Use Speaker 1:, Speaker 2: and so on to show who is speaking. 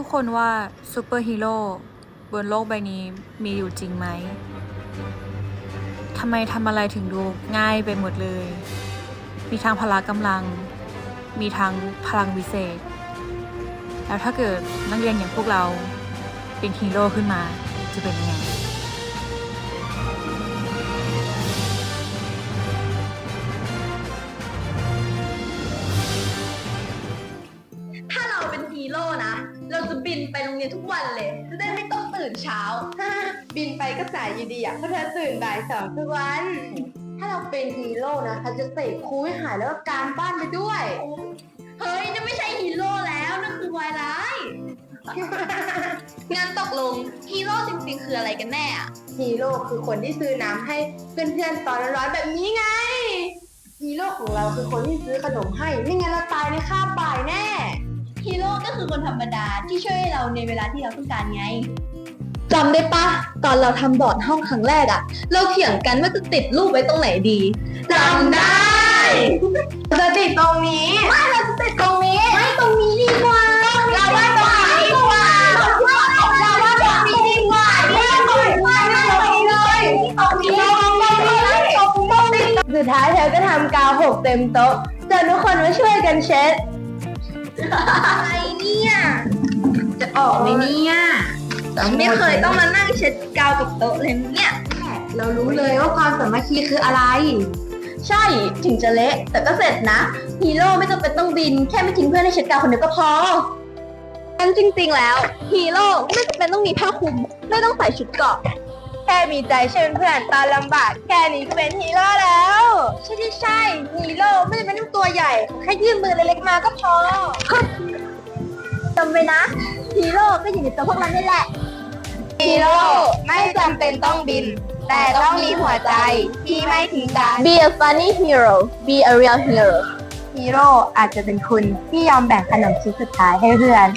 Speaker 1: ทุกคนว่าซูเปอร์ฮีโร่บนโลกใบนี้มีอยู่จริงไหมทำไมทำอะไรถึงดูง่ายไปหมดเลย มีทางพละกำลัง มีทางพลังวิเศษ แล้วถ้าเกิดนักเรียนอย่างพวกเราเป็นฮีโร่ขึ้นมาจะเป็นยังไง
Speaker 2: จะบินไปโรงเรียนทุกวันเลย จะได้ไม่ต้องตื่นเช้า
Speaker 3: บินไปก็สายอยู่ดีอะเพราะเธอตื่นบ่ายสองทุกวัน ถ้าเราเป็นฮีโร่นะเราจะเตะครูให้หายแล้วก็การบ้านไปด้วย
Speaker 2: เฮ้ยนั่นไม่ใช่ฮีโร่แล้วนั่นคือวายร้ายงั้นตกลงฮีโร่จริงๆคืออะไรกันแน่อะ
Speaker 3: ฮีโร่คือคนที่ซื้อน้ำให้เพื่อนๆตอนร้อนๆแบบนี้ไง ฮีโร่ของเราคือคนที่ซื้อขนมให้ไม่งั้นเราตายในคาบ
Speaker 2: คือคนธรรมดาที่ช่วยเราในเวลาที่เราต้องการไงจำได้ปะตอนเราทำบอร์ดห้องครั้งแรกอะเราเถียงกันว่าจะติดรูปไว้ตรงไหนดีจำได้
Speaker 3: จะติดตรงนี้
Speaker 2: ไม่เราจะติดตรงนี้ไม่ตรงนี้ดีกว่าเราว่าตรงนี้ดีกว่าเราว่าตรงนี้ดีกว่าเนี่ยตรงนี้ตรงนี้เลยตรงนี้ตรงนี้เลยตรงนี้
Speaker 3: สุดท้ายเธอก็ทำกาวหกเต็มโต๊ะจนทุกคนมาช่วยกันเช็ด
Speaker 2: อะไรเนี่ย
Speaker 3: จะออกไหมเนี่ย
Speaker 2: ไม่เคยต้องมานั่งเช็ดกาวกับโต๊ะเลยเนี่ย
Speaker 3: เรารู้เลยว่าความสามัคคีคืออะไร
Speaker 2: ใช่ถึงจะเละ แต่ก็เสร็จนะ ฮีโร่ไม่จำเป็นต้องบิน แค่ไม่ทิ้งเพื่อนให้เช็ดกาวคนเดียวก็พองั้นจริง ๆ แล้ว ฮีโร่ไม่จำเป็นต้องมีผ้าคลุม ไม่ต้องใส่ชุดเกราะ
Speaker 3: แค่มีใจช่วยเพื่อนตอนลำบาก แค่นี้ก็เป็นฮีโร่แล้ว
Speaker 2: ใช่ใช่ใช่ฮีโร่ไม่จำเป็นต้องตัวใหญ่ แค่ยื่นมือเล็กๆมาก็พอจำไว้นะ ฮีโร่ก็อยู่ในตัวพวกเรานี่แหละ
Speaker 3: ฮีโร่ไม่จำเป็นต้องบิน แต่ต้องมีหัวใจที่ไม่ทิ้งกัน
Speaker 2: Be a funny hero Be a real hero
Speaker 3: ฮีโร่อาจจะเป็นคุณที่ยอมแบ่งขนมชิ้นสุดท้ายให้เพื่อน